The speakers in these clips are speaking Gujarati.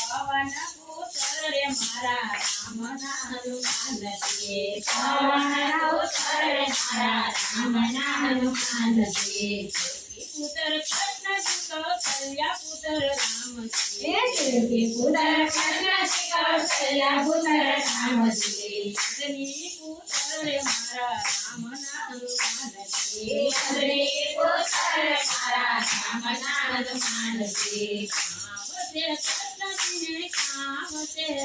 ಪವನ ಕೂತರೆ ಮರ ರಾಮನಾನು ಕಾಲದೆ ಪವನ ಕೂತರೆ ಮರ ರಾಮನಾನು ಕಾಲದೆ ಪುದರ ಕರ್ಣ ಕೌಸಲ್ಯ ಪುದರ ರಾಮಜಿ ಪುದರ ಕರ್ಣ ಕೌಸಲ್ಯ ಪುದರ ರಾಮಜಿ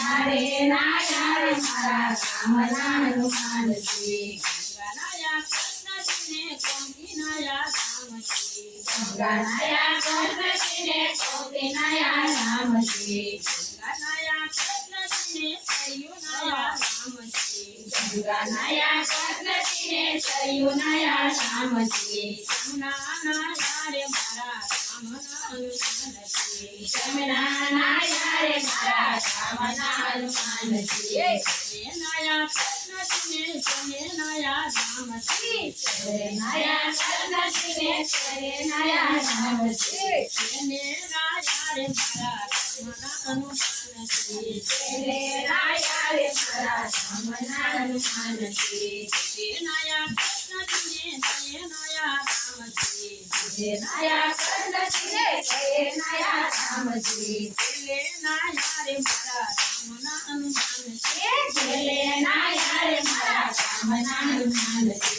રે નાયા રે મારા રામના હનુમાનજી ગણાયા કૃષ્ણજીને કોંકીનાયા રામજી ગણાયા કર્ણજીને કોકિનાયા રામજી ગણાયા કર્ણજીને સયુનાયા રામજી નાનાયા રે મારા રામના હનુમાનજી જમના નાયા રે મારા રામના હનુમાનજી નાયા કૃષ્ણજીને જનેનાયા રામજી નાયા કર્ણજીને સયુનાયા રામજી તેને નાયા રે મારા રામના હનુમાનજી તેને નાયા રે મારા રામના હનુમાનજી નાયા કૃષ્ણજીને જનેનાયા રામજી નાયા કર્ણજીને સયુનાયા રામજી તેને નાયા રે મારા રામના હનુમાનજી જેલે નાયા રે મારા રામના હનુમાનજી તેરે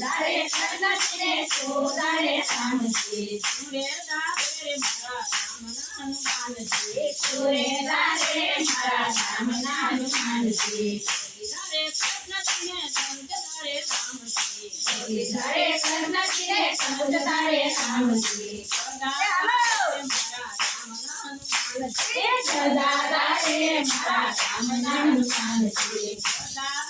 সুদারে সাজনা রে সুদারে সামনে সুরে দারে মারা রামনান মানসে সুরে দারে মারা রামনান মানসে সুদারে সাজনা রে সঞ্জদারে সামনে সুদারে সাজনা রে সঞ্জদারে সামনে সুদারে মারা রামনান মানসে সুদারে মারা রামনান মানসে সুদারে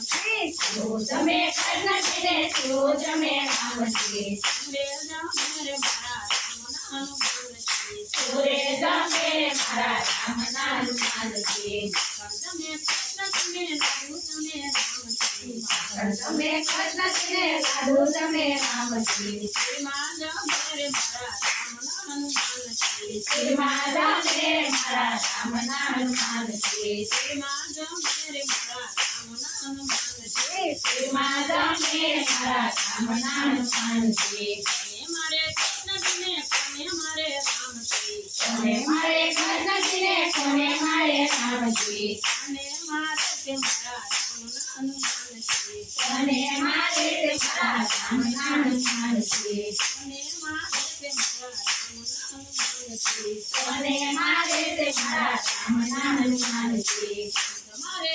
તું તમે કર્ણજીને તું જમે રામજી સુરે જમે મારા મારા રામ તમે કૃષ્ણ ને સાધુ તમે રામજી શ્રીમાં જમે મારા મારા જમે મારા મારા રામના હનુમાનજી અને મારે કૃષ્ણજીને કોને મારે રામજી કોને મારે કૃષ્ણજીને કોને મારે રામજી અને મારે તે મારા રામના હનુમાનજી કોને મારે તે મારા રામના હનુમાનજી અને મારે તે મારા રામના હનુમાનજી કોને મારે તે મારા રામના હનુમાનજી તમારે